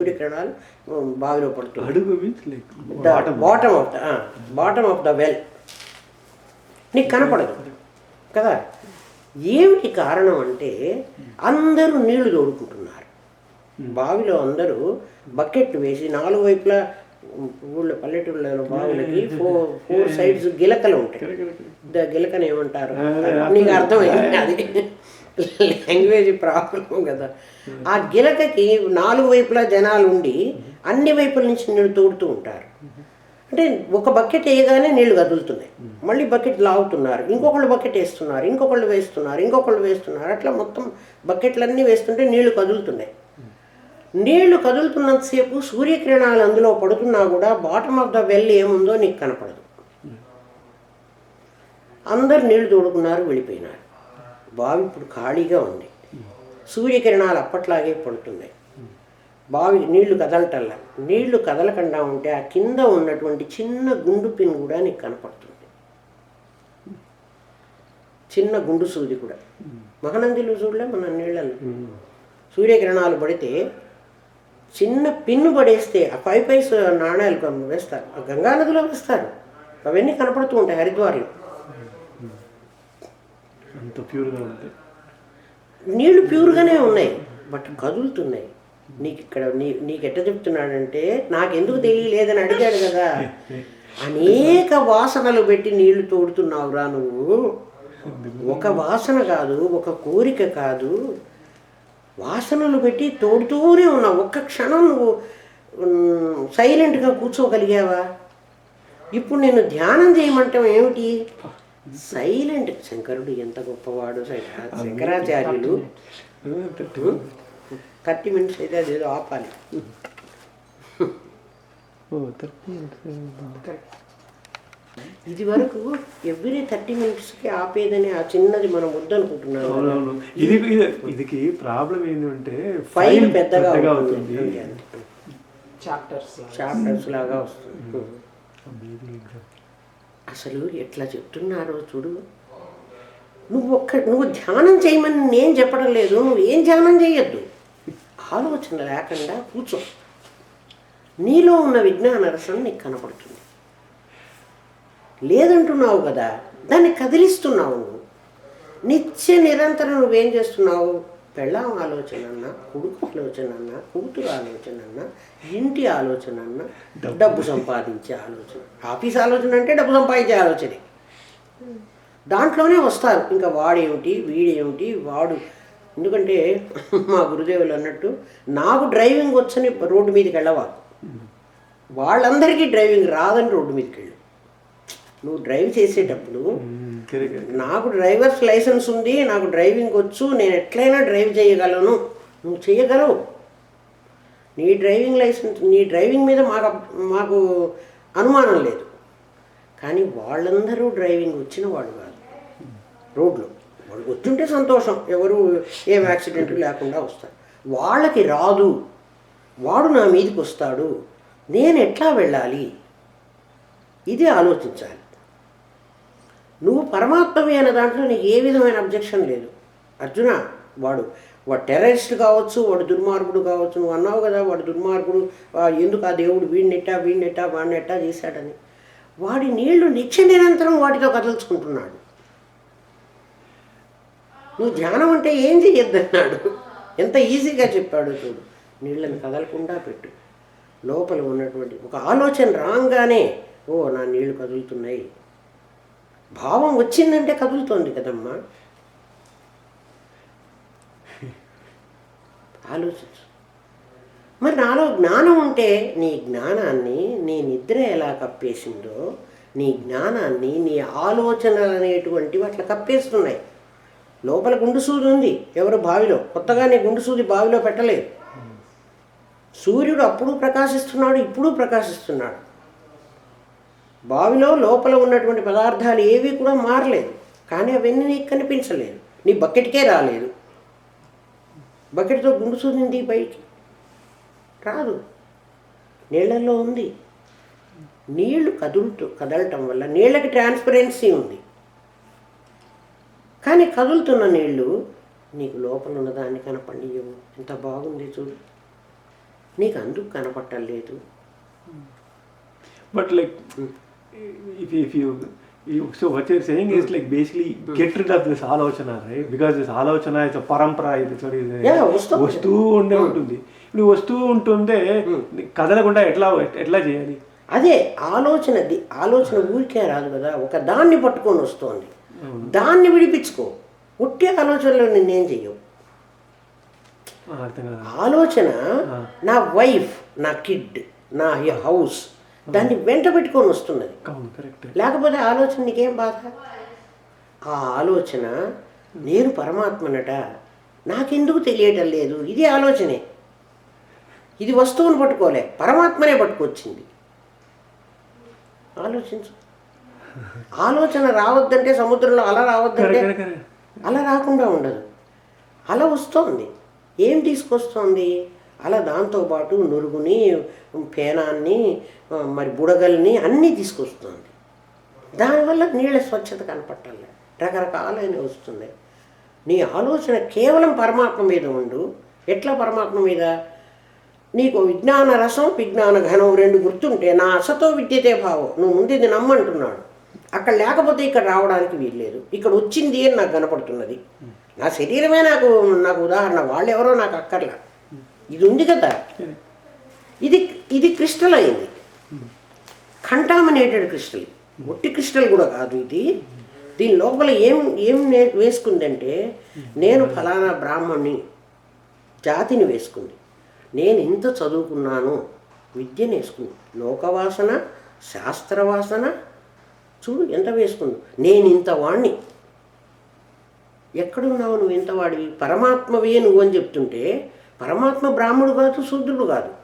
సూర్యకిరణాలు బావిలో పడుతుంది అడుగు bottom of the bottom of the well నీకు కనపడదు కదా? ఏమిటి కారణం అంటే అందరూ నీళ్ళు తోడుకుంటున్నారు. బావిలో అందరూ బకెట్లు వేసి నాలుగు వైపులా ఊళ్ళో పల్లెటూళ్ళలో బావులకి ఫోర్ ఫోర్ సైడ్స్ గిలకలు ఉంటాయి. ద గిలకని ఏమంటారు? నీకు అర్థమైంది అది. లాంగ్వేజ్ ప్రాబ్లం కదా. ఆ గిలకకి నాలుగు వైపులా జనాలు ఉండి అన్ని వైపుల నుంచి నీళ్ళు తోడుతూ ఉంటారు. అంటే ఒక బకెట్ వేయగానే నీళ్ళు కదులుతున్నాయి. మళ్ళీ బకెట్ లాగుతున్నారు. ఇంకొకళ్ళు బకెట్ వేస్తున్నారు. ఇంకొకళ్ళు వేస్తున్నారు. ఇంకొకళ్ళు వేస్తున్నారు. అట్లా మొత్తం బకెట్లన్నీ వేస్తుంటే నీళ్ళు కదులుతున్నాయి. నీళ్ళు కదులుతున్నంతసేపు సూర్యకిరణాలు అందులో పడుతున్నా కూడా బాటమ్ ఆఫ్ ద వెల్ ఏముందో నీకు కనపడదు. అందరు నీళ్ళు తోడుకున్నారు వెళ్ళిపోయినారు. బావి ఇప్పుడు ఖాళీగా ఉంది. సూర్యకిరణాలు అప్పట్లాగే పడుతున్నాయి. బావి నీళ్ళు కదలటల్లా నీళ్ళు కదలకుండా ఉంటే ఆ కింద ఉన్నటువంటి చిన్న గుండు పిన్ కూడా నీకు కనపడుతుంది. చిన్న గుండు సూది కూడా. మహానందిలో చూడలే మన నీళ్ళల్లో. సూర్యకిరణాలు పడితే చిన్న పిన్ను పడేస్తే ఆ పై పై నాణ్యాలు వేస్తారు. ఆ గంగా నదిలో వేస్తారు. అవన్నీ కనపడుతూ ఉంటాయి హరిద్వార్లో. అంత ప్యూర్గా ఉంది. నీళ్ళు ప్యూర్గానే ఉన్నాయి బట్ కదులుతున్నాయి. నీకు ఇక్కడ నీ నీకు ఎట్ట చెప్తున్నాడంటే నాకెందుకు తెలియలేదని అడిగాడు కదా. అనేక వాసనలు పెట్టి నీళ్ళు తోడుతున్నావురా నువ్వు. ఒక వాసన కాదు ఒక కోరిక కాదు. వాసనలు పెట్టి తోడుతూనే ఉన్నావు. ఒక్క క్షణం నువ్వు సైలెంట్గా కూర్చోగలిగావా? ఇప్పుడు నేను ధ్యానం చేయమంటాం ఏమిటి? సైలెంట్. శంకరుడు ఎంత గొప్పవాడు శంకర- శంకరాచార్యులు. థర్టీ మినిట్స్ అయితే అదేదో ఆపాలి. ఓ థర్టీ ఇది వరకు ఎవ్రీ థర్టీ మినిట్స్కి ఆపేదని ఆ చిన్నది మనం వద్దనుకుంటున్నాం కదా. అవునవును. ఇది ఇది- ఇదికి ప్రాబ్లం ఏంటంటే ఫైల్ పెద్దగా అవుతుంది. అవుతుంది. చాప్టర్స్ చాప్టర్స్ లాగా. వస్తుంది. అసలు ఎట్లా చెప్తున్నారో చూడు. నువ్వు ఒక్క నువ్వు ధ్యానం చేయమని నేను చెప్పడం లేదు. నువ్వు ఏం ధ్యానం చేయొద్దు. ఆలోచన లేకుండా కూర్చో. నీలో ఉన్న విజ్ఞాన రసం నీకు కనపడుతుంది. లేదంటున్నావు కదా దాన్ని కదిలిస్తున్నావు నువ్వు. నిత్య నిరంతరం నువ్వేం చేస్తున్నావు? పెళ్ళాం ఆలోచన అన్నా కొడుకు ఆలోచన అన్నా కూతురు ఆలోచన అన్నా ఇంటి ఆలోచన అన్నా డబ్బు సంపాదించే ఆలోచన. ఆఫీస్ ఆలోచన అంటే డబ్బు సంపాదించే ఆలోచనే. దాంట్లోనే వస్తారు. ఇంకా వాడేమిటి వీడేమిటి వాడు. ఎందుకంటే మా గురుదేవులు అన్నట్టు నాకు డ్రైవింగ్ వచ్చని రోడ్డు మీదకి వెళ్ళవా? వాళ్ళందరికీ డ్రైవింగ్ రాదని రోడ్డు మీదకి వెళ్ళు. నువ్వు డ్రైవ్ చేసేటప్పుడు నాకు డ్రైవర్స్ లైసెన్స్ ఉంది నాకు డ్రైవింగ్ వచ్చు నేను ఎట్లయినా డ్రైవ్ చేయగలను. నువ్వు చేయగలవు. నీ డ్రైవింగ్ లైసెన్స్ నీ డ్రైవింగ్ మీద మాకు మాకు అనుమానం లేదు. కానీ వాళ్ళందరూ డ్రైవింగ్ వచ్చిన వాళ్ళు కాదు. రోడ్లో. వాళ్ళు వచ్చుంటే సంతోషం. ఎవరు ఏం యాక్సిడెంట్ లేకుండా వస్తారు. వాళ్ళకి రాదు. వాడు నా మీదకి వస్తాడు. నేను ఎట్లా వెళ్ళాలి? ఇది ఆలోచించాలి. నువ్వు పరమాత్మవి అనే దాంట్లో నీకు ఏ విధమైన అబ్జెక్షన్ లేదు. అర్జున వాడు వాడు టెర్రరిస్ట్ కావచ్చు వాడు దుర్మార్గుడు కావచ్చు నువ్వు అన్నావు కదా వాడు దుర్మార్గుడు ఎందుకు ఆ దేవుడు వీడినెట్టా వీడినెట్టా వాడినెట్టా చేశాడని. వాడి నీళ్ళు నిత్య నిరంతరం వాటితో కదల్చుకుంటున్నాడు. నువ్వు ధ్యానం అంటే ఏం చేయొద్దన్నాడు ఎంత ఈజీగా చెప్పాడు చూడు. నీళ్ళని కదలకుండా పెట్టు. లోపల ఉన్నటువంటి ఒక ఆలోచన రాగానే ఓ నా నీళ్ళు కదులుతున్నాయి. భావం వచ్చిందంటే కదులుతోంది కదమ్మా. ఆలోచించు. మరి నాలో జ్ఞానం ఉంటే నీ జ్ఞానాన్ని నీ నిద్ర ఎలా కప్పేసిందో నీ జ్ఞానాన్ని నీ ఆలోచనలు అనేటువంటివి అట్లా కప్పేస్తున్నాయి. లోపల గుండు సూది ఉంది ఎవరు బావిలో? కొత్తగా నీ గుండు సూది బావిలో పెట్టలేదు. సూర్యుడు అప్పుడు ప్రకాశిస్తున్నాడు ఇప్పుడు ప్రకాశిస్తున్నాడు. బావిలో లోపల ఉన్నటువంటి పదార్థాలు ఏవి కూడా మారలేదు. కానీ అవన్నీ నీకు కనిపించలేదు. నీ బకెట్కే రాలేదు. బకెట్తో గుండు సూదింది పైకి. రాదు. నీళ్ళల్లో ఉంది. నీళ్ళు కదులుతూ కదలటం వల్ల నీళ్ళకి ట్రాన్స్పరెన్సీ ఉంది. కానీ కదులుతున్న నీళ్ళు నీకు లోపల ఉన్నదాన్ని కనపడియవు ఎంత బాగుంది చూడు. నీకు అందుకు కనపట్టలేదు But like, if if you, you so what you're saying is like basically get rid of this ఆలోచన right? Because this ఆలోచన is a పరంపర ఇది sorry, ఇది Yeah, వస్తూ- వస్తూ ఉండే ఉంటుంది. ఇప్పుడు వస్తూ ఉంటుందే కదలకుండా ఎట్లా ఎట్లా చేయాలి? అదే ఆలోచన ఆలోచన ఊరికే రాదు కదా. ఒక దాన్ని పట్టుకొని వస్తోంది. దాన్ని విడిపించుకో. ఒట్టి ఆలోచనలో నిన్నేం చెయ్యవు? ఆలోచన నా వైఫ్ నా కిడ్ నా హౌస్ దాన్ని వెంట పెట్టుకొని వస్తున్నది. లేకపోతే ఆలోచన నీకేం బాధ? ఆ ఆలోచన నేను పరమాత్మనట నాకెందుకు తెలియటం లేదు? ఇది ఆలోచనే. ఇది వస్తువును పట్టుకోలే పరమాత్మనే పట్టుకొచ్చింది. ఆలోచించు. ఆలోచన రావద్దంటే సముద్రంలో అలా రావద్దంటే అలా రాకుండా ఉండదు. అలా వస్తోంది. ఏం తీసుకొస్తోంది? అలా దాంతోపాటు నురుగుని పేనాన్ని మరి బుడగల్ని అన్నీ తీసుకొస్తుంది. దానివల్ల నీళ్ళ స్వచ్ఛత కనపట్టాలి. రకరకాలైన వస్తున్నాయి. నీ ఆలోచన కేవలం పరమాత్మ మీద ఉండు. ఎట్లా పరమాత్మ మీద? నీకు విజ్ఞాన రసం విజ్ఞాన ఘనం రెండు గుర్తుంటే నా అసతో విద్యతే భావం. నువ్వు ముందు ఇది నమ్మంటున్నాడు. అక్కడ లేకపోతే ఇక్కడ రావడానికి వీల్లేదు. ఇక్కడ వచ్చింది అని నాకు కనపడుతున్నది. నా శరీరమే నాకు నాకు ఉదాహరణ. వాళ్ళు ఎవరో నాకు అక్కర్లా. ఇది ఉంది కదా ఇది ఇది క్రిస్టల్ అయింది కంటామినేటెడ్ క్రిస్టల్. ఒట్టి క్రిస్టల్ కూడా కాదు ఇది. దీని లోపల ఏం ఏం నే- వేసుకుందంటే నేను ఫలానా బ్రాహ్మణ్ణి జాతిని వేసుకుంది. నేను ఇంత చదువుకున్నాను. విద్యను వేసుకుంది లోకవాసన శాస్త్రవాసన చూడు ఎంత వేసుకుంది. నేను ఇంత వాణ్ణి. ఎక్కడున్నావు నువ్వు ఇంత వాడివి? పరమాత్మవే నువ్వు అని చెప్తుంటే పరమాత్మ బ్రాహ్మడు కాదు శూద్రుడు కాదు.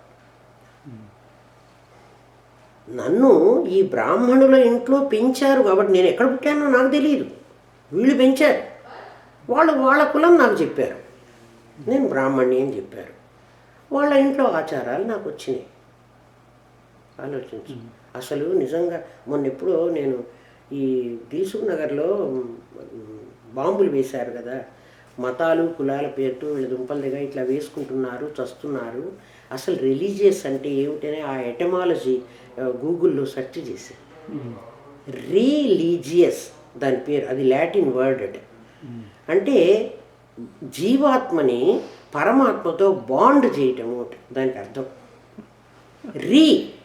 నన్ను ఈ బ్రాహ్మణుల ఇంట్లో పెంచారు కాబట్టి నేను ఎక్కడ పుట్టానో నాకు తెలియదు వీళ్ళు పెంచారు. వాళ్ళు వాళ్ళ కులం నాకు చెప్పారు. నేను బ్రాహ్మణి అని చెప్పారు. వాళ్ళ ఇంట్లో ఆచారాలు నాకు వచ్చినాయి. ఆలోచించు. అసలు నిజంగా మొన్న ఎప్పుడో నేను ఈ దిల్సుఖ్ నగర్లో బాంబులు వేశారు కదా. మతాలు కులాల పేరుతో వీళ్ళ దుంపల దగ్గర ఇట్లా వేసుకుంటున్నారు చస్తున్నారు. అసలు రిలీజియస్ అంటే ఏమిటనే ఆ ఎటమాలజీ గూగుల్లో సెర్చ్ చేశాను రీలీజియస్ దాని పేరు అది లాటిన్ వర్డ్ అట. అంటే జీవాత్మని పరమాత్మతో బాండ్ చేయటము అట దానికి అర్థం. రీ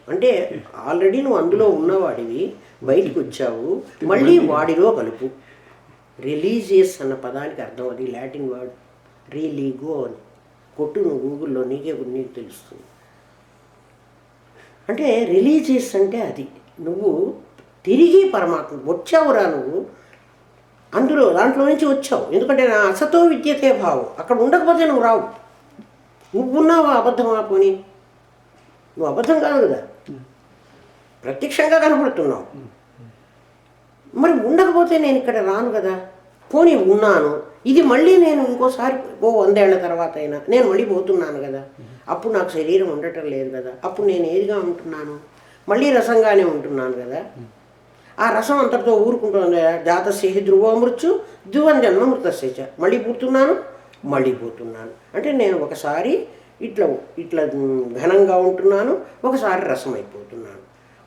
అంటే ఆల్రెడీ నువ్వు అందులో ఉన్నవాడివి బయటికి వచ్చావు మళ్ళీ వాడిలో కలుపు. రిలీజియస్ అన్న పదానికి అర్థం అది లాటిన్ వర్డ్ రీలీగో అని. కొట్టు నువ్వు గూగుల్లో నీకే నీకు తెలుస్తుంది. అంటే రిలీజియస్ అంటే అది. నువ్వు తిరిగి పరమాత్మ వచ్చావురా నువ్వు. అందులో దాంట్లో నుంచి వచ్చావు. ఎందుకంటే నా అసతో విద్యతే భావం. అక్కడ ఉండకపోతే నువ్వు రావు. నువ్వున్నావా అబద్ధం అబద్ధమా పోనీ? నువ్వు అబద్ధం కాదు కదా. ప్రత్యక్షంగా కనపడుతున్నావు. మరి ఉండకపోతే నేను ఇక్కడ రాను కదా? పోనీ ఉన్నాను. ఇది మళ్ళీ నేను ఇంకోసారి ఓ వందేళ్ళ తర్వాత అయినా నేను మళ్ళీ పోతున్నాను కదా? అప్పుడు నాకు శరీరం ఉండటం లేదు కదా? అప్పుడు నేను ఏదిగా ఉంటున్నాను? మళ్ళీ రసంగానే ఉంటున్నాను కదా? ఆ రసం అంతటితో ఊరుకుంటుంది. జాతస్య ధ్రువ మృత్యు ధ్రువం జన్మ మృతస్య మళ్ళీ పుడుతున్నాను మళ్ళీ పోతున్నాను. అంటే నేను ఒకసారి ఇట్లా ఇట్లా ఘనంగా ఉంటున్నాను ఒకసారి రసం అయిపోతున్నాను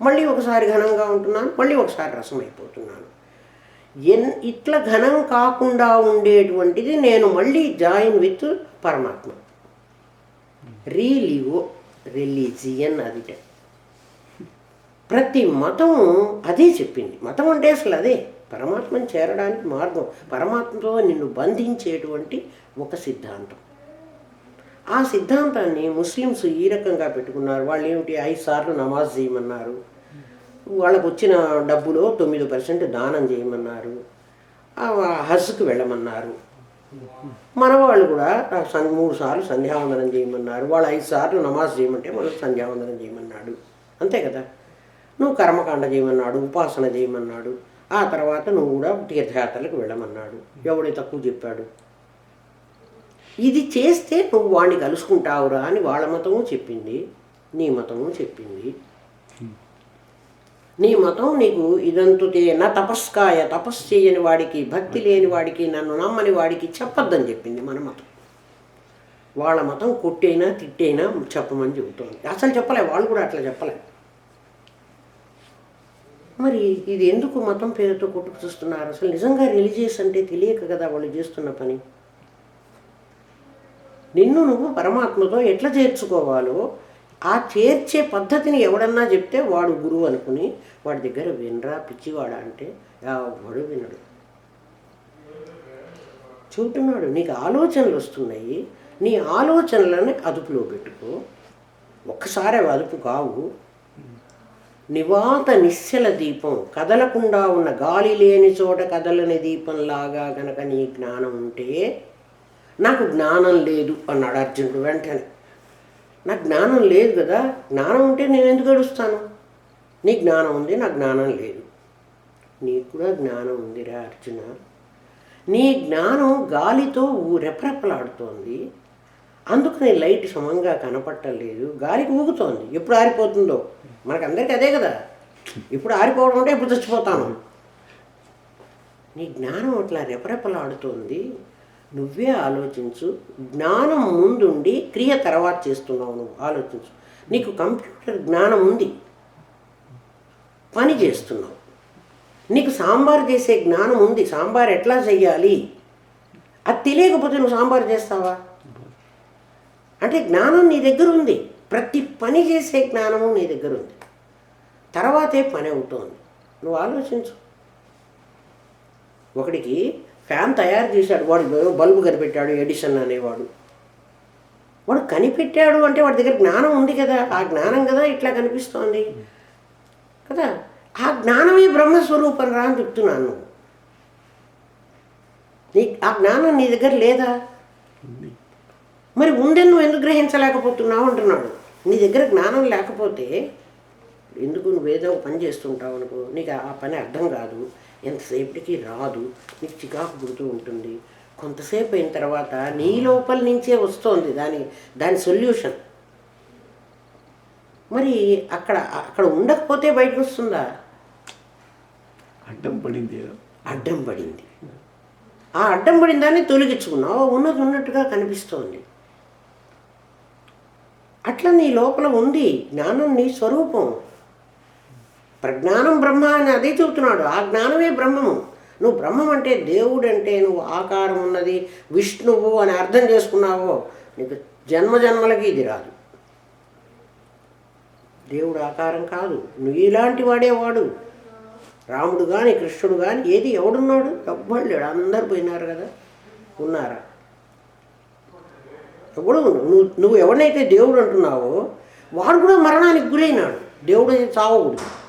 మళ్ళీ ఒకసారి ఘనంగా ఉంటున్నాను మళ్ళీ ఒకసారి రసం అయిపోతున్నాను ఎన్ ఇట్లా ఘనం కాకుండా ఉండేటువంటిది నేను మళ్ళీ జాయిన్ విత్ పరమాత్మ. రీలివో రిలీజియన్ అదిట ప్రతి మతం అదే చెప్పింది. మతం అంటే అసలు అదే. పరమాత్మని చేరడానికి మార్గం. పరమాత్మతో నిన్ను బంధించేటువంటి ఒక సిద్ధాంతం. ఆ సిద్ధాంతాన్ని ముస్లిమ్స్ ఈ రకంగా పెట్టుకున్నారు. వాళ్ళు ఏమిటి ఐదు సార్లు నమాజ్ చేయమన్నారు. వాళ్ళకు వచ్చిన డబ్బులో తొమ్మిది పర్సెంట్ దానం చేయమన్నారు. ఆ హజ్కి వెళ్ళమన్నారు. మన వాళ్ళు కూడా సం- మూడు సార్లు సంధ్యావందనం చేయమన్నారు. వాళ్ళు ఐదు సార్లు నమాజ్ చేయమంటే మనం సంధ్యావందనం చేయమన్నాడు. అంతే కదా? నువ్వు కర్మకాండ చేయమన్నాడు ఉపాసన చేయమన్నాడు. ఆ తర్వాత నువ్వు కూడా తీర్థయాత్రలకు వెళ్ళమన్నాడు. ఎవడే తక్కువ చెప్పాడు? ఇది చేస్తే నువ్వు వాణ్ణి కలుసుకుంటావురా అని వాళ్ళ మతము చెప్పింది నీ మతము చెప్పింది. నీ మతం నీకు ఇదంతుతే నా తపస్కాయ తపస్సు చేయని వాడికి భక్తి లేని వాడికి నన్ను నమ్మని వాడికి చెప్పొద్దని చెప్పింది మన మతం. వాళ్ళ మతం కొట్టైనా తిట్టైనా చెప్పమని చెబుతోంది. అసలు చెప్పలే వాళ్ళు కూడా అట్లా చెప్పలే. మరి ఇది ఎందుకు మతం పేరుతో కొట్టుకు చూస్తున్నారు? అసలు నిజంగా రిలీజియస్ అంటే తెలియక కదా వాళ్ళు చేస్తున్న పని? నిన్ను నువ్వు పరమాత్మతో ఎట్లా చేర్చుకోవాలో ఆ చేర్చే పద్ధతిని ఎవడన్నా చెప్తే వాడు గురువు అనుకుని వాడి దగ్గర వినరా పిచ్చివాడా అంటే వాడు వినడు. చెబుతున్నాడు నీకు ఆలోచనలు వస్తున్నాయి నీ ఆలోచనలని అదుపులో పెట్టుకో. ఒక్కసారి అవి అదుపు కావు. నివాత నిశ్చల దీపం కదలకుండా ఉన్న గాలి లేని చోట కదలని దీపంలాగా కనుక నీ జ్ఞానం ఉంటే నాకు జ్ఞానం లేదు అన్నాడు అర్జునుడు వెంటనే. నాకు జ్ఞానం లేదు కదా జ్ఞానం ఉంటే నేను ఎందుకు గడుస్తాను నీ జ్ఞానం ఉంది నా జ్ఞానం లేదు. నీకు కూడా జ్ఞానం ఉందిరా అర్జున. నీ జ్ఞానం గాలితో ఊ- రెపరెపలాడుతోంది. అందుకని లైట్ సమంగా కనపట్టలేదు. గాలికి ఊగుతోంది. ఎప్పుడు ఆరిపోతుందో? మనకందరికీ అదే కదా. ఇప్పుడు ఆరిపోవడం అంటే ఎప్పుడు చచ్చిపోతాను? నీ జ్ఞానం అట్లా రెపరెపలాడుతోంది. నువ్వే ఆలోచించు జ్ఞానం ముందుండి క్రియ తర్వాత చేస్తున్నావు నువ్వు ఆలోచించు. నీకు కంప్యూటర్ జ్ఞానం ఉంది. పని చేస్తున్నావు. నీకు సాంబార్ చేసే జ్ఞానం ఉంది. సాంబార్ ఎట్లా చెయ్యాలి అది తెలియకపోతే నువ్వు సాంబార్ చేస్తావా? అంటే జ్ఞానం నీ దగ్గర ఉంది. ప్రతి పని చేసే జ్ఞానము నీ దగ్గర ఉంది. తర్వాతే పని అవుతోంది. నువ్వు ఆలోచించు. ఒకడికి ఫ్యాన్ తయారు చేశాడు వాడు ఏదో బల్బు కనిపెట్టాడు ఎడిసన్ అనేవాడు. వాడు కనిపెట్టాడు అంటే వాడి దగ్గర జ్ఞానం ఉంది కదా ఆ జ్ఞానం కదా ఇట్లా కనిపిస్తోంది. కదా? ఆ జ్ఞానమే బ్రహ్మస్వరూపం రా అని చెప్తున్నాను నువ్వు. నీ ఆ జ్ఞానం నీ దగ్గర లేదా? మరి ఉందని నువ్వు ఎందుకు గ్రహించలేకపోతున్నావు అంటున్నాడు. నీ దగ్గర జ్ఞానం లేకపోతే ఎందుకు నువ్వేదో ఒక పని చేస్తుంటావు అనుకో నీకు ఆ పని అర్థం కాదు. ఎంతసేపటికి రాదు నీకు చికాకు పుడుతూ ఉంటుంది. కొంతసేపు అయిన తర్వాత నీ లోపల నుంచే వస్తోంది దాని దాని సొల్యూషన్. మరి అక్కడ అక్కడ ఉండకపోతే బయటకు వస్తుందా? అడ్డం పడింది. అడ్డం పడింది. ఆ అడ్డం పడిన దాన్ని తొలగించుకున్నావు. ఉన్నది ఉన్నట్టుగా కనిపిస్తోంది. అట్లా నీ లోపల ఉంది జ్ఞానం నీ స్వరూపం. ప్రజ్ఞానం బ్రహ్మ అని అదే చెబుతున్నాడు. ఆ జ్ఞానమే బ్రహ్మము. నువ్వు బ్రహ్మం అంటే దేవుడు అంటే నువ్వు ఆకారం ఉన్నది విష్ణువు అని అర్థం చేసుకున్నావో నీకు జన్మ జన్మలకి ఇది రాదు. దేవుడు ఆకారం కాదు. నువ్వు ఇలాంటి వాడేవాడు రాముడు కానీ కృష్ణుడు కానీ ఏది ఎవడున్నాడు? ఎవ్వడు లేడు. అందరు పోయినారు కదా. ఉన్నారా? ఎవడు నువ్వు నువ్వు ఎవరినైతే దేవుడు అంటున్నావో వాడు కూడా మరణానికి గురైనాడు. దేవుడు చావకూడదు.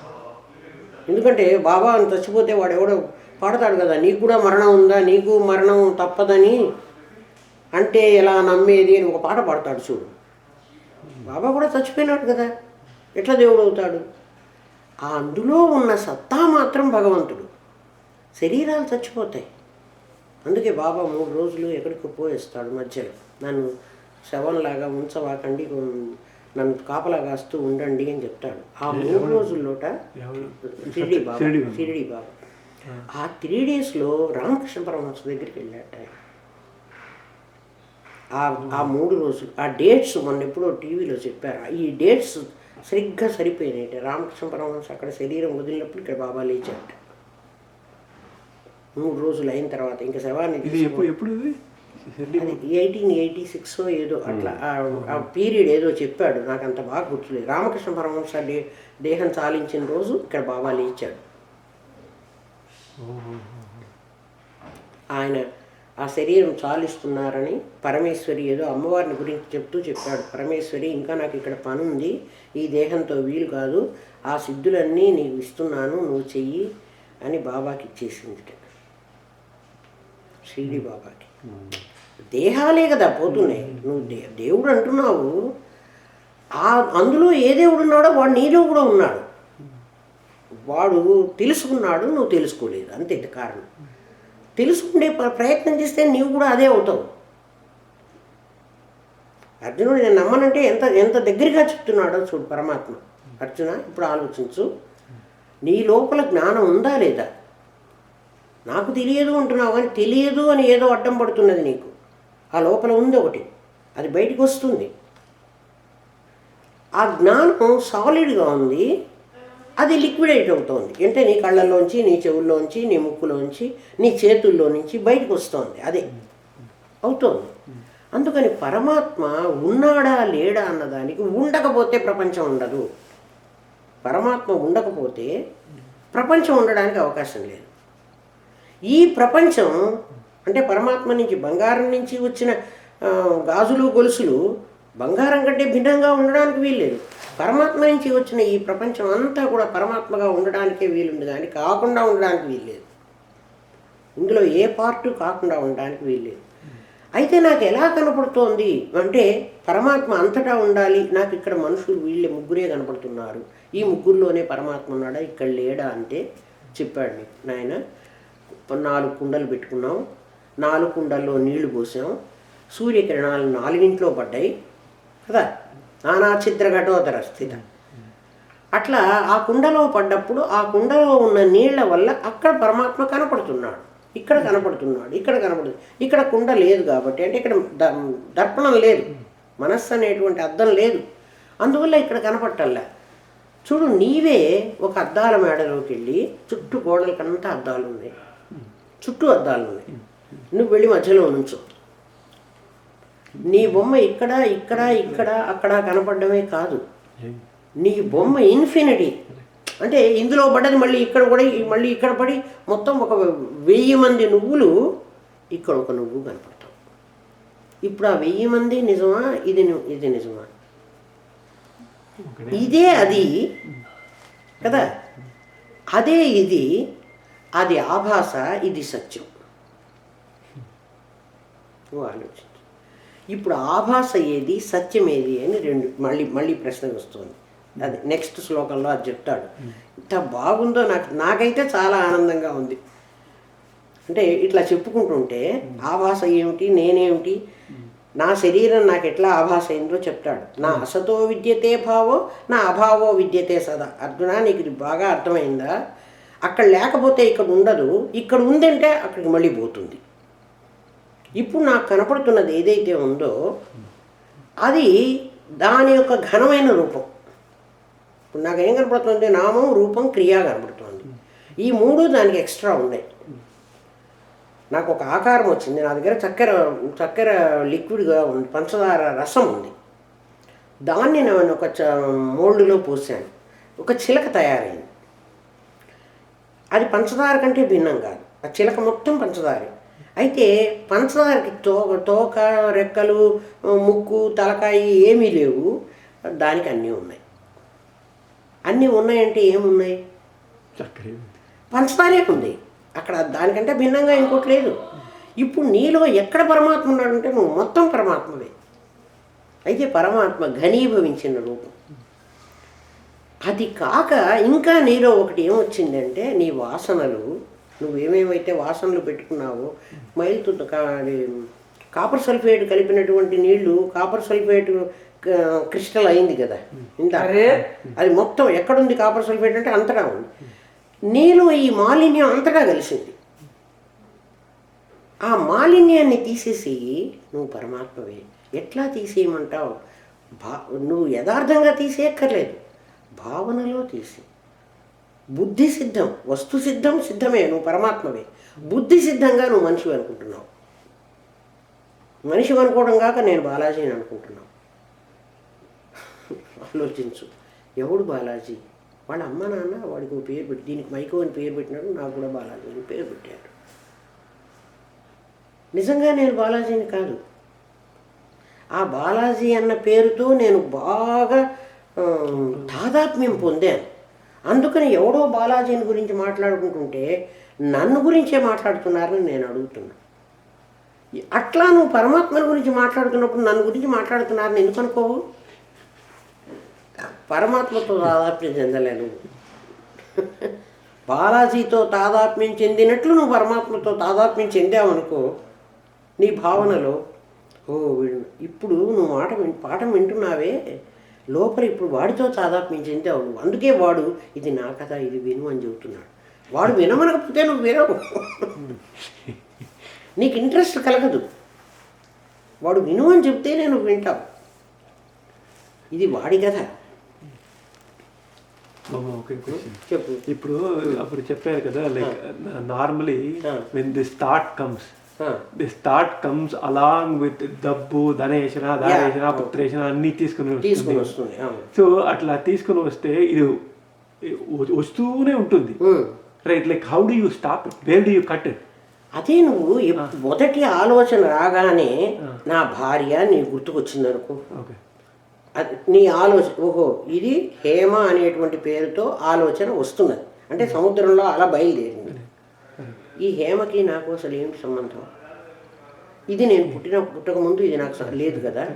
ఎందుకంటే బాబా అని చచ్చిపోతే వాడు ఎవడో పాడతాడు కదా నీకు కూడా మరణం ఉందా నీకు మరణం తప్పదని అంటే ఎలా నమ్మేది అని ఒక పాట పాడతాడు చూడు. బాబా కూడా చచ్చిపోయినాడు కదా ఎట్లా దేవుడు అవుతాడు? అందులో ఉన్న సత్తా మాత్రం భగవంతుడు. శరీరాలు చచ్చిపోతాయి. అందుకే బాబా మూడు రోజులు ఎక్కడికి పోయేస్తాడు మధ్యలో. నన్ను శవంలాగా ఉంచవాకండి నన్ను కాపలా కాస్తూ ఉండండి అని చెప్తాడు. ఆ మూడు రోజుల్లోట షిరిడి బాబా షిరిడి బాబా. ఆ. త్రీ డేస్లో రామకృష్ణ పరమహంస దగ్గరికి వెళ్ళాట. ఆ ఆ మూడు రోజులు ఆ డేట్స్ మొన్న ఎప్పుడో టీవీలో చెప్పారు. ఈ డేట్స్ సరిగ్గా సరిపోయినాయి రామకృష్ణ పరమహంస అక్కడ శరీరం వదిలినప్పుడు ఇక్కడ బాబా లేచాట మూడు రోజులు అయిన తర్వాత ఇంకా శవాన్ని ఎప్పుడు ఎయిటీన్ ఎయిటీ సిక్స్ ఏదో అట్లా ఆ- ఆ పీరియడ్ ఏదో చెప్పాడు. నాకు అంత బాగా గుర్తులేదు. రామకృష్ణ పరమహంస దే దేహం చాలించిన రోజు ఇక్కడ బాబా లేచాడు. ఆయన ఆ శరీరం చాలిస్తున్నారని పరమేశ్వరి ఏదో అమ్మవారిని గురించి చెప్తూ చెప్పాడు. పరమేశ్వరి ఇంకా నాకు ఇక్కడ పని ఉంది ఈ దేహంతో వీలు కాదు. ఆ సిద్ధులన్నీ నీకు ఇస్తున్నాను. నువ్వు చెయ్యి అని బాబాకి ఇచ్చేసింది షిరిడి బాబాకి. దేహాలే కదా పోతున్నాయి. నువ్వు దే దేవుడు అంటున్నావు. ఆ అందులో ఏ దేవుడు ఉన్నాడో వాడు నీలో కూడా ఉన్నాడు. వాడు తెలుసుకున్నాడు నువ్వు తెలుసుకోలేదు. అంతే కారణం. తెలుసుకునే ప్ర- ప్రయత్నం చేస్తే నీవు కూడా అదే అవుతావు. అర్జునుడు నేను నమ్మనంటే ఎంత ఎంత దగ్గరగా చెప్తున్నాడో చూడు పరమాత్మ. అర్జున ఇప్పుడు ఆలోచించు. నీ లోపల జ్ఞానం ఉందా లేదా? నాకు తెలియదు అంటున్నావు కానీ తెలియదు అని ఏదో అడ్డం పడుతున్నది నీకు. ఆ లోపల ఉంది ఒకటి. అది బయటికి వస్తుంది. ఆ జ్ఞానం సాలిడ్గా ఉంది. అది లిక్విడేట్ అవుతోంది. అంటే నీ కళ్ళల్లోంచి నీ చెవుల్లోంచి నీ ముక్కులోంచి నీ చేతుల్లో నుంచి బయటకు వస్తోంది. అదే. అవుతోంది. అందుకని పరమాత్మ ఉన్నాడా లేడా అన్నదానికి ఉండకపోతే ప్రపంచం ఉండదు. పరమాత్మ ఉండకపోతే ప్రపంచం ఉండడానికి అవకాశం లేదు. ఈ ప్రపంచం అంటే పరమాత్మ నుంచి బంగారం నుంచి వచ్చిన గాజులు గొలుసులు బంగారం కంటే భిన్నంగా ఉండడానికి వీల్లేదు. పరమాత్మ నుంచి వచ్చిన ఈ ప్రపంచం అంతా కూడా పరమాత్మగా ఉండడానికే వీలుంది కానీ కాకుండా ఉండడానికి వీల్లేదు. ఇందులో ఏ పార్టు కాకుండా ఉండడానికి వీల్లేదు. అయితే నాకు ఎలా కనపడుతోంది అంటే పరమాత్మ అంతటా ఉండాలి నాకు ఇక్కడ మనుషులు వీళ్ళే ముగ్గురే కనపడుతున్నారు. ఈ ముగ్గురులోనే పరమాత్మ ఉన్నాడా ఇక్కడ లేడా అంటే చెప్పాడు నాయన నాలుగు కుండలు పెట్టుకున్నాం నాలుగు కుండల్లో నీళ్ళు పోసాం. సూర్యకిరణాలు నాలుగింట్లో పడ్డాయి. కదా? నానా చిత్ర ఘటోదర స్థిత. అట్లా ఆ కుండలో పడ్డప్పుడు ఆ కుండలో ఉన్న నీళ్ళ వల్ల అక్కడ పరమాత్మ కనపడుతున్నాడు. ఇక్కడ కనపడుతున్నాడు. ఇక్కడ కనపడుతుంది ఇక్కడ కుండ లేదు కాబట్టి అంటే ఇక్కడ దర్పణం లేదు. మనస్సు అనేటువంటి అద్దం లేదు. అందువల్ల ఇక్కడ కనపట్టల్లా. చూడు నీవే ఒక అద్దాల మేడలోకి వెళ్ళి చుట్టూ గోడలకంతా అద్దాలు ఉన్నాయి చుట్టూ అద్దాలు ఉన్నాయి నువ్వు వెళ్ళి మధ్యలో నుంచో. నీ బొమ్మ ఇక్కడ ఇక్కడ ఇక్కడ అక్కడ కనపడమే కాదు. నీ బొమ్మ ఇన్ఫినిటీ. అంటే ఇందులో పడ్డది మళ్ళీ ఇక్కడ కూడా మళ్ళీ ఇక్కడ పడి మొత్తం ఒక వెయ్యి మంది నువ్వులు ఇక్కడ ఒక నువ్వు కనపడతావు. ఇప్పుడు ఆ వెయ్యి మంది నిజమా? ఇది ఇది నిజమా? ఇదే అది. కదా? అదే ఇది. అది ఆభాస ఇది సత్యం. నువ్వు ఆలోచించు ఇప్పుడు ఆభాస ఏది సత్యం ఏది అని రెండు మళ్ళీ మళ్ళీ ప్రశ్న వస్తుంది. అది నెక్స్ట్ శ్లోకంలో అది చెప్తాడు. ఇంత బాగుందో నాకు నాకైతే చాలా ఆనందంగా ఉంది. అంటే ఇట్లా చెప్పుకుంటుంటే ఆభాస ఏమిటి నేనేమిటి? నా శరీరం నాకు ఎట్లా ఆభాస అయిందో చెప్తాడు. నా అసతో విద్యతే భావో నా అభావో విద్యతే సదా. అర్జున నీకు ఇది బాగా అర్థమైందా? అక్కడ లేకపోతే ఇక్కడ ఉండదు. ఇక్కడ ఉందంటే అక్కడికి మళ్ళీ పోతుంది. ఇప్పుడు నాకు కనపడుతున్నది ఏదైతే ఉందో అది దాని యొక్క ఘనమైన రూపం. ఇప్పుడు నాకు ఏం కనపడుతుంది? నామం రూపం క్రియ కనపడుతుంది. ఈ మూడు దానికి ఎక్స్ట్రా ఉన్నాయి. నాకు ఒక ఆకారం వచ్చింది. నా దగ్గర చక్కెర చక్కెర లిక్విడ్గా ఉంది పంచదార రసం ఉంది. దాన్ని నేను ఒక చ మోల్డ్లో పోసాను. ఒక చిలక తయారైంది. అది పంచదార కంటే భిన్నం కాదు. ఆ చిలక మొత్తం పంచదారే. అయితే పంచదారకి తోక తోక రెక్కలు ముక్కు తలకాయ ఏమీ లేవు. దానికి అన్నీ ఉన్నాయి. అన్నీ ఉన్నాయంటే ఏమున్నాయి? పంచదారే ఉంది. అక్కడ దానికంటే భిన్నంగా ఇంకోటి లేదు. ఇప్పుడు నీలో ఎక్కడ పరమాత్మ ఉన్నాడంటే నువ్వు మొత్తం పరమాత్మవే. అయితే పరమాత్మ ఘనీభవించిన రూపం. అది కాక ఇంకా నీలో ఒకటి ఏమొచ్చిందంటే నీ వాసనలు నువ్వేమేమైతే వాసనలు పెట్టుకున్నావో మైలుతు అది కాపర్ సల్ఫేట్ కలిపినటువంటి నీళ్ళు కాపర్ సల్ఫేట్ క్రిస్టల్ అయింది కదా. ఇంత. అరే. అది మొత్తం ఎక్కడుంది కాపర్ సల్ఫేట్ అంటే అంతటా ఉంది. నీలో ఈ మాలిన్యం అంతటా కలిసింది. ఆ మాలిన్యాన్ని తీసేసి నువ్వు పరమాత్మవే. ఎట్లా తీసేయమంటావు? భా నువ్వు యథార్థంగా తీసేయక్కర్లేదు. భావనలో తీసి బుద్ధి సిద్ధం వస్తు సిద్ధం సిద్ధమే నువ్వు పరమాత్మవే. బుద్ధి సిద్ధంగా నువ్వు మనిషి అనుకుంటున్నావు. మనిషి అనుకోవడం కాక నేను బాలాజీని అనుకుంటున్నావు. ఆలోచించు. ఎవడు బాలాజీ? వాళ్ళ అమ్మ నాన్న వాడికి పేరు పెట్టి దీనికి మైకో అని పేరు పెట్టినాడు నాకు కూడా బాలాజీ అని పేరు పెట్టాడు. నిజంగా నేను బాలాజీని కాదు. ఆ బాలాజీ అన్న పేరుతో నేను బాగా తాదాత్మ్యం పొందాను. అందుకని ఎవడో బాలాజీని గురించి మాట్లాడుకుంటుంటే నన్ను గురించే మాట్లాడుతున్నారని నేను అడుగుతున్నా. అట్లా నువ్వు పరమాత్మని గురించి మాట్లాడుతున్నప్పుడు నన్ను గురించి మాట్లాడుతున్నారని ఎందుకు అనుకోవు? పరమాత్మతో తాదాత్మ్యం చెందలేను బాలాజీతో తాదాత్మ్యం చెందినట్లు నువ్వు పరమాత్మతో తాదాత్మ్యం చెందావనుకో నీ భావనలో ఓ ఇప్పుడు నువ్వు మాట పాఠం వింటున్నావే లోపల ఇప్పుడు వాడితో తాదాత్మ్యం చెందావు నువ్వు అందుకే వాడు ఇది నా కథ ఇది విను అని చెబుతున్నాడు. వాడు వినమనకపోతే నువ్వు వినవు. నీకు ఇంట్రెస్ట్ కలగదు. వాడు విను అని చెప్తేనే నువ్వు వింటావు ఇది వాడి కథ. చెప్పు. ఇప్పుడు అప్పుడు చెప్పారు కదా like normally. When this thought comes this thought comes along with డబ్బు ధనేషణ ధనేషణ. పుత్రేషణ అన్ని తీసుకుని తీసుకుని వస్తుంది. సో అట్లా తీసుకుని వస్తే ఇది వస్తూనే ఉంటుంది. Right like how do you stop it where do you cut it అదే నువ్వు ఎప్- మొదటి ఆలోచన రాగానే నా భార్య నీ గుర్తుకొచ్చింది అనుకో నీ ఆలోచన ఓహో ఇది హేమ అనేటువంటి పేరుతో ఆలోచన వస్తున్నది. అంటే సముద్రంలో అలా బయలుదేరింది. ఈ హేమకి నాకు అసలు ఏమిటి సంబంధం? ఇది నేను పుట్టిన పుట్టక ముందు ఇది నాకు లేదు కదా?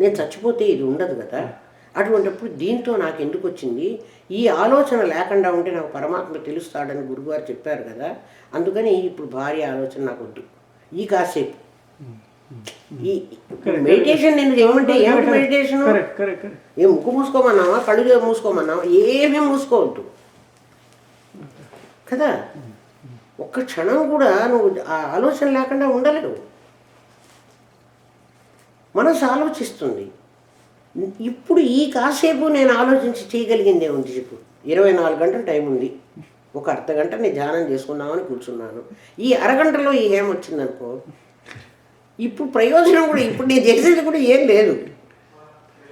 నేను చచ్చిపోతే ఇది ఉండదు కదా? అటువంటిప్పుడు దీంతో నాకు ఎందుకు వచ్చింది? ఈ ఆలోచన లేకుండా ఉంటే నాకు పరమాత్మ తెలుస్తాడని గురుగారు చెప్పారు కదా? అందుకని ఇప్పుడు భార్య ఆలోచన నాకు వద్దు. ఈ కాసేపు. ఈ మెడిటేషన్ నేను ఏమంటే ఏమిటి మెడిటేషన్? ఏ ముక్కు మూసుకోమన్నావా? కళ్ళు మూసుకోమన్నావా? ఏమీ మూసుకోవద్దు. కదా? ఒక్క క్షణం కూడా నువ్వు ఆ ఆలోచన లేకుండా ఉండలేవు. మనసు ఆలోచిస్తుంది. ఇప్పుడు ఈ కాసేపు నేను ఆలోచించి చేయగలిగిందే ఉంది చెప్పు. ఇరవై నాలుగు గంటల టైం ఉంది. ఒక అర్ధ గంట నేను ధ్యానం చేసుకుందామని కూర్చున్నాను. ఈ అరగంటలో ఈ ఏం వచ్చిందనుకో ఇప్పుడు ప్రయోజనం కూడా ఇప్పుడు నేను చేసేది కూడా ఏం లేదు.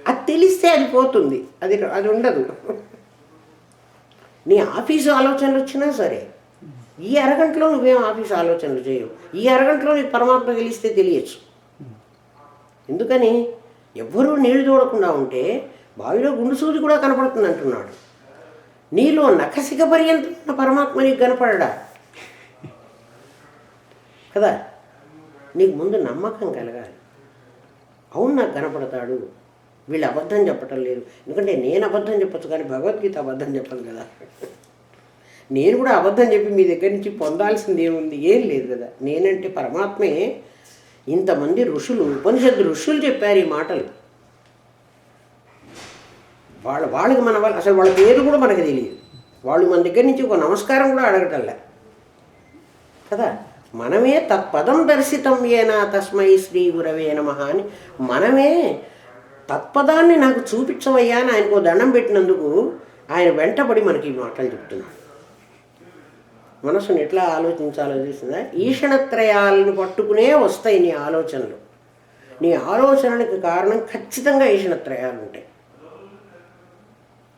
అది తెలిస్తే అది పోతుంది. అది అది ఉండదు. నీ ఆఫీసు ఆలోచనలు వచ్చినా సరే ఈ అరగంటలో నువ్వేం ఆఫీస్ ఆలోచనలు చేయవు. ఈ అరగంటలో నీకు పరమాత్మ గెలిస్తే తెలియచ్చు. ఎందుకని? ఎవ్వరూ నీళ్ళు చూడకుండా ఉంటే బావిలో గుండు సూది కూడా కనపడుతుంది అంటున్నాడు. నీలో నఖసిక పర్యంతం పరమాత్మ నీకు కనపడడా? కదా? నీకు ముందు నమ్మకం కలగాలి. అవును నాకు కనపడతాడు. వీళ్ళు అబద్ధం చెప్పటం లేదు. ఎందుకంటే నేను అబద్ధం చెప్పొచ్చు కానీ భగవద్గీత అబద్ధం చెప్పదు కదా. నేను కూడా అబద్ధం చెప్పి మీ దగ్గర నుంచి పొందాల్సింది ఏముంది? ఏం లేదు కదా. నేనంటే పరమాత్మే ఇంతమంది ఋషులు ఉపనిషత్తు ఋషులు చెప్పారు ఈ మాటలు. వాళ్ళ వాళ్ళకి మన వాళ్ళు అసలు వాళ్ళ పేరు కూడా మనకు తెలియదు. వాళ్ళు మన దగ్గర నుంచి ఒక నమస్కారం కూడా అడగటంలే. కదా? మనమే తత్పదం దర్శితం ఏనా తస్మై శ్రీ గురవే నమ అని మనమే తత్పదాన్ని నాకు చూపించవయ్యా అని ఆయనకు దండం పెట్టినందుకు ఆయన వెంటబడి మనకి ఈ మాటలు చెప్తున్నాడు మనసును ఎట్లా ఆలోచించాలో తెలిసిందా ఈషణత్రయాలను పట్టుకునే వస్తాయి నీ ఆలోచనలు. నీ ఆలోచనలకు కారణం ఖచ్చితంగా ఈషణత్రయాలు ఉంటాయి.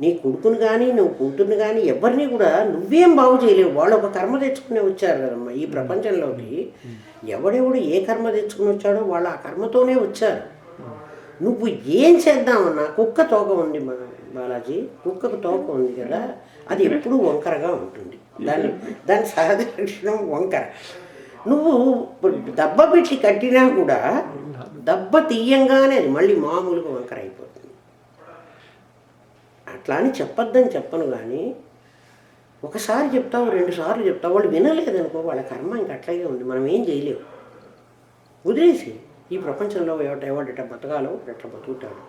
నీ కొడుకుని కానీ నువ్వు కూతుర్ని కానీ ఎవరిని కూడా నువ్వేం బాగు చేయలేవు. వాళ్ళు ఒక కర్మ తెచ్చుకునే వచ్చారు కదమ్మా ఈ ప్రపంచంలోకి. ఎవడెవడు ఏ కర్మ తెచ్చుకుని వచ్చాడో వాళ్ళు ఆ కర్మతోనే వచ్చారు. నువ్వు ఏం చేద్దామన్నా కుక్క తోక ఉంది మా బాలాజీ. కుక్కకు తోక ఉంది కదా. అది ఎప్పుడూ వంకరగా ఉంటుంది. దాని దాని సహజ లక్షణం వంకర. నువ్వు దెబ్బ పెట్టి కట్టినా కూడా దెబ్బ తీయంగానే అది మళ్ళీ మామూలుగా వంకర అయిపోతుంది. అట్లా అని చెప్పొద్దని చెప్పను కానీ ఒకసారి చెప్తావు రెండు సార్లు చెప్తావు వాళ్ళు వినలేదనుకో వాళ్ళ కర్మ ఇంక అట్లాగే ఉంది. మనం ఏం చేయలేము వదిలేసి ఈ ప్రపంచంలో ఎవట ఎవడట బతకాలో ఎట్లా బతుకుతాడు?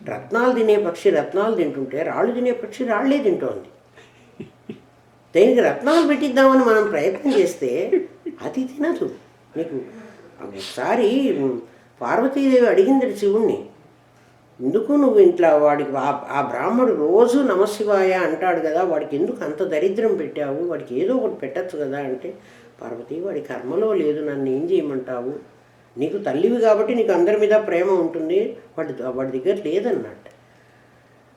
రత్నాలు తినే పక్షి రత్నాలు తింటుంటే రాళ్ళు తినే పక్షి రాళ్ళే తింటోంది. దేనికి రత్నాలు పెట్టిద్దామని మనం ప్రయత్నం చేస్తే అది తినదు. నీకు ఒకసారి పార్వతీదేవి అడిగింది శివుణ్ణి ఎందుకు నువ్వు ఇంట్లో వాడికి ఆ- ఆ బ్రాహ్మడు రోజు నమశివాయ అంటాడు కదా వాడికి ఎందుకు అంత దరిద్రం పెట్టావు? వాడికి ఏదో ఒకటి పెట్టచ్చు కదా అంటే పార్వతి వాడి కర్మలో లేదు నన్ను ఏం చేయమంటావు? నీకు తల్లివి కాబట్టి నీకు అందరి మీద ప్రేమ ఉంటుంది వాడి వాడి దగ్గర లేదన్నట్టు.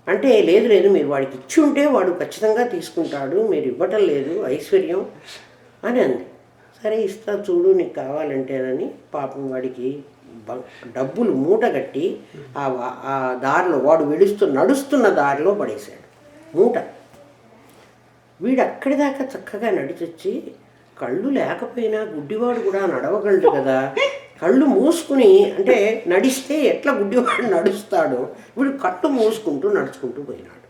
అంటే లేదు లేదు మీరు వాడికి ఇచ్చి ఉంటే వాడు ఖచ్చితంగా తీసుకుంటాడు మీరు ఇవ్వటం లేదు ఐశ్వర్యం అని అంది. సరే ఇస్తా చూడు నీకు కావాలంటేనని పాపం వాడికి డబ్బులు మూట కట్టి ఆ వా- ఆ దారిలో వాడు వెడుస్తూ నడుస్తున్న దారిలో పడేశాడు. మూట. వీడు అక్కడి దాకా చక్కగా నడిచొచ్చి కళ్ళు లేకపోయినా గుడ్డివాడు కూడా నడవగలడు కదా. కళ్ళు మూసుకుని అంటే నడిస్తే ఎట్లా గుడ్డివాడు నడుస్తాడో వీడు కళ్ళు మూసుకుంటూ నడుచుకుంటూ పోయినాడు.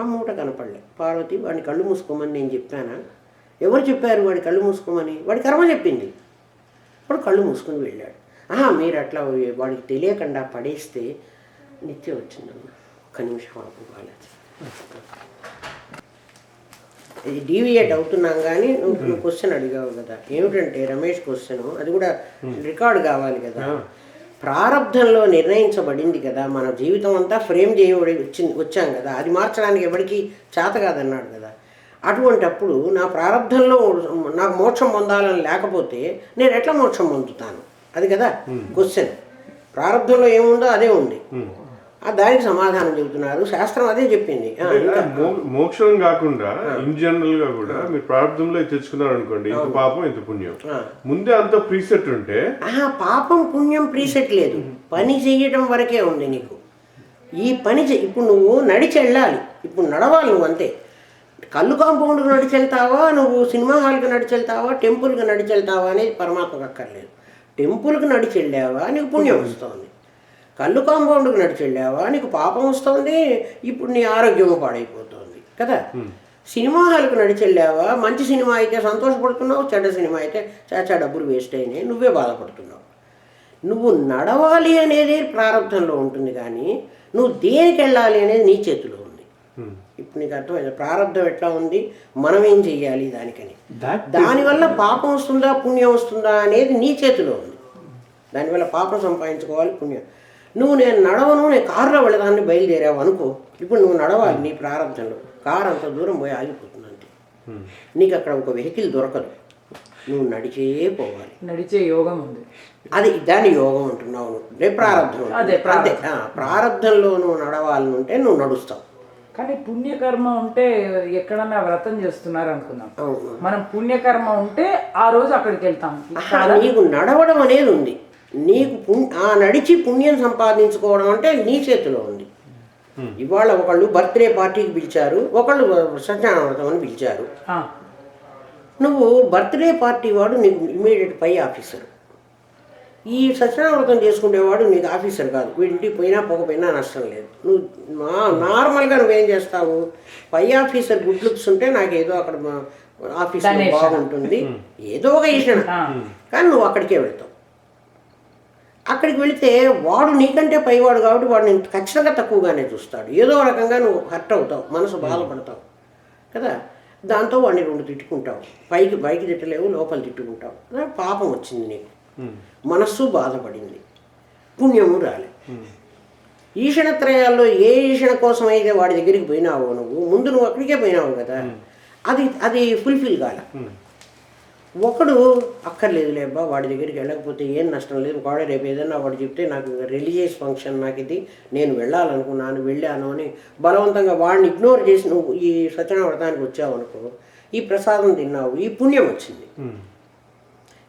ఆ మూట కనపడలే. పార్వతి వాడిని కళ్ళు మూసుకోమని నేను చెప్పానా? ఎవరు చెప్పారు వాడి కళ్ళు మూసుకోమని? వాడి కర్మ చెప్పింది. వాడు కళ్ళు మూసుకుని వెళ్ళాడు. ఆహా మీరు అట్లా వాడికి తెలియకుండా పడేస్తే నిత్యం వచ్చిందమ్మా. ఒక్క నిమిషం ఆపు బాలాజీ. ఇది డీవియేట్ అవుతున్నాం కానీ నువ్వు నువ్వు క్వశ్చన్ అడిగావు కదా. ఏమిటంటే రమేష్ క్వశ్చన్ అది కూడా రికార్డ్ కావాలి కదా. ప్రారంధంలో నిర్ణయించబడింది కదా. మన జీవితం అంతా ఫ్రేమ్ చేయబడి వచ్చింది వచ్చాం కదా. అది మార్చడానికి ఎవరికి చేత కాదన్నాడు కదా. అటువంటప్పుడు నా ప్రారంధంలో నాకు మోక్షం పొందాలని లేకపోతే నేను ఎట్లా మోక్షం పొందుతాను? అది కదా క్వశ్చన్ ప్రారంధంలో ఏముందో అదే ఉంది. దానికి సమాధానం చెబుతున్నారు. శాస్త్రం అదే చెప్పింది. మోక్షం కాకుండా ఇన్ జనరల్గా కూడా మీరు ప్రారంభంలో తెచ్చుకున్నారు అనుకోండి ఇంత పాపం ఇంత పుణ్యం. ముందే అంత ప్రీసెట్ ఉంటే పాపం పుణ్యం ప్రీసెట్ లేదు. పని చేయడం వరకే ఉంది నీకు. ఈ పని ఇప్పుడు నువ్వు నడిచి వెళ్ళాలి. ఇప్పుడు నడవాలి నువ్వు అంతే. కళ్ళు కాంపౌండ్కి నడిచి వెళ్తావా? నువ్వు సినిమా హాల్కి నడిచి వెళ్తావా? టెంపుల్కి నడిచి వెళ్తావా అనేది పరమాత్మకు అక్కర్లేదు. టెంపుల్కి నడిచి వెళ్ళావా? నీకు పుణ్యం వస్తుంది. కళ్ళు కాంపౌండ్కి నడిచి వెళ్ళావా నీకు పాపం వస్తుంది. ఇప్పుడు నీ ఆరోగ్యం పాడైపోతుంది. కదా? సినిమా హాల్కి నడిచి వెళ్ళావా మంచి సినిమా అయితే సంతోషపడుతున్నావు చెడ్డ సినిమా అయితే చాచా డబ్బులు వేస్ట్ అయినాయి నువ్వే బాధపడుతున్నావు. నువ్వు నడవాలి అనేది ప్రారంభంలో ఉంటుంది కానీ నువ్వు దేనికి వెళ్ళాలి అనేది నీ చేతిలో ఉంది. ఇప్పుడు నీకు అర్థమైంది. ప్రారంభం ఎట్లా ఉంది? మనం ఏం చెయ్యాలి దానికని? దానివల్ల పాపం వస్తుందా పుణ్యం వస్తుందా అనేది నీ చేతిలో ఉంది. దానివల్ల పాపం సంపాదించుకోవాలి పుణ్యం. నువ్వు నేను నడవను నేను కారులో వెళ్ళదాన్ని బయలుదేరావు అనుకో. ఇప్పుడు నువ్వు నడవాలి నీ ప్రారంభంలో. కారు అంత దూరం పోయి ఆగిపోతుంది అంతే నీకు అక్కడ ఒక వెహికల్ దొరకదు. నువ్వు నడిచే పోవాలి. నడిచే యోగం ఉంది. అది దాని యోగం అంటున్నావు నువ్వు. రే ప్రారంభం అదే, అంతే ఆ, ప్రారంధంలో నువ్వు నడవాలని ఉంటే నువ్వు నడుస్తావు. కానీ పుణ్యకర్మ ఉంటే ఎక్కడన్నా వ్రతం చేస్తున్నారు అనుకుందాం. మనం పుణ్యకర్మ ఉంటే ఆ రోజు అక్కడికి వెళ్తాం. నీకు నడవడం అనేది ఉంది. నీకు పుణ్ ఆ నడిచి పుణ్యం సంపాదించుకోవడం అంటే నీ చేతిలో ఉంది. ఇవాళ ఒకళ్ళు బర్త్డే పార్టీకి పిలిచారు ఒకళ్ళు సత్యనారాయణ అని పిలిచారు నువ్వు బర్త్డే పార్టీ వాడు నీకు ఇమీడియట్ పై ఆఫీసర్. ఈ సత్యనావ్రతం చేసుకునేవాడు నీకు ఆఫీసర్ కాదు. వీడింటికి పోయినా పోకపోయినా నష్టం లేదు. నువ్వు మా నార్మల్గా నువ్వేం చేస్తావు? పై ఆఫీసర్ గుడ్ లుక్స్ ఉంటే నాకు ఏదో అక్కడ ఆఫీసర్. బాగుంటుంది. ఏదో ఒక ఆ. కానీ నువ్వు అక్కడికే వెళ్తావు. అక్కడికి వెళితే వాడు నీకంటే పైవాడు కాబట్టి వాడు నేను ఖచ్చితంగా తక్కువగానే చూస్తాడు. ఏదో రకంగా నువ్వు హర్ట్ అవుతావు మనసు బాధపడతావు కదా? దాంతో వాడిని రెండు తిట్టుకుంటావు. పైకి పైకి తిట్టలేవు లోపల తిట్టుకుంటావు. పాపం వచ్చింది నీకు. మనస్సు బాధపడింది. పుణ్యము రాలే. ఈషణత్రయాల్లో ఏ ఈషణ కోసం అయితే వాడి దగ్గరికి పోయినావో నువ్వు ముందు నువ్వు అక్కడికే పోయినావు కదా అది అది ఫుల్ఫిల్ కాల. ఒకడు అక్కర్లేదులే అబ్బా వాడి దగ్గరికి వెళ్ళకపోతే ఏం నష్టం లేదు. వాడు రేపు ఏదైనా వాడు చెప్తే నాకు రిలీజియస్ ఫంక్షన్ నాకు ఇది నేను వెళ్ళాలనుకున్నాను వెళ్ళాను అని బలవంతంగా వాడిని ఇగ్నోర్ చేసి నువ్వు ఈ సత్యనావ్రతానికి వచ్చావు అనుకో ఈ ప్రసాదం తిన్నావు ఈ పుణ్యం వచ్చింది.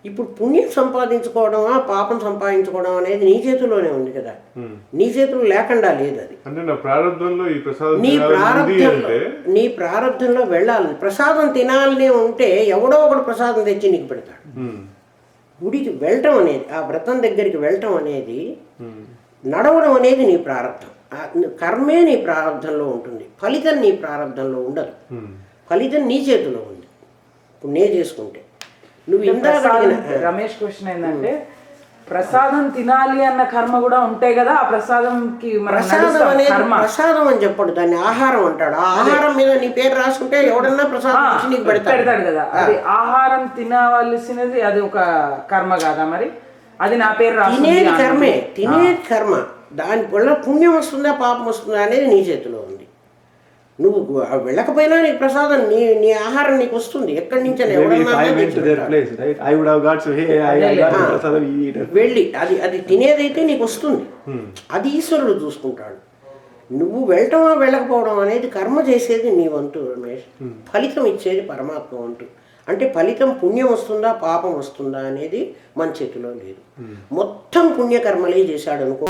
ఇప్పుడు పుణ్యం సంపాదించుకోవడమా పాపం సంపాదించుకోవడం అనేది నీ చేతిలోనే ఉంది కదా. నీ చేతిలో లేకుండా లేదు అది. అంటే నా ప్రారంభంలో ఈ ప్రసాదం నీ ప్రారంభంలో వెళ్ళాలి. ప్రసాదం తినాలని ఉంటే ఎవడో ఒకడు ప్రసాదం తెచ్చి నీకు పెడతాడు. గుడికి వెళ్ళటం అనేది ఆ వ్రతం దగ్గరికి వెళ్ళటం అనేది నడవడం అనేది నీ ప్రారంభం. కర్మే నీ ప్రారంభంలో ఉంటుంది. ఫలితం నీ ప్రారంభంలో ఉండదు. ఫలితం నీ చేతిలో ఉంది. ఇప్పుడు నే చేసుకుంటే నువ్వు ఇందాక రమేష్ క్వశ్చన్ ఏంటంటే ప్రసాదం తినాలి అన్న కర్మ కూడా ఉంటాయి కదా ఆ ప్రసాదంకి ప్రసాదం అనేది ప్రసాదం అని చెప్పడు దాన్ని ఆహారం అంటాడు. ఆ ఆహారం మీద నీ పేరు రాసుకుంటే ఎవడన్నా ప్రసాదం ఇచ్చి నీకు పెడతాడు. కదా. అది ఆహారం తినవలసినది అది ఒక కర్మ కాదా మరి? అది నా పేరు తినేది. కర్మే తినేది కర్మ. దాని వల్ల పుణ్యం వస్తుందా పాపం వస్తుందా అనేది నీ చేతిలో ఉంది. నువ్వు వెళ్ళకపోయినా నీకు ప్రసాదం నీ నీ ఆహారం నీకు వస్తుంది. ఎక్కడి నుంచి maybe if ఎవడన్నా I went తెచ్చి to their పెడతాడు. place, right? I would have got so hey, I, I got the prasadam, you eat it. వెళ్ళి అది అది తినేదైతే నీకు వస్తుంది. అది ఈశ్వరుడు చూసుకుంటాడు. నువ్వు వెళ్ళటమా వెళ్ళకపోవడం అనేది కర్మ చేసేది నీ వంతు రమేష్. ఫలితం ఇచ్చేది పరమాత్మ వంతు. అంటే ఫలితం పుణ్యం వస్తుందా పాపం వస్తుందా అనేది మన చేతిలో లేదు. మొత్తం పుణ్యకర్మలే చేశాడు అనుకో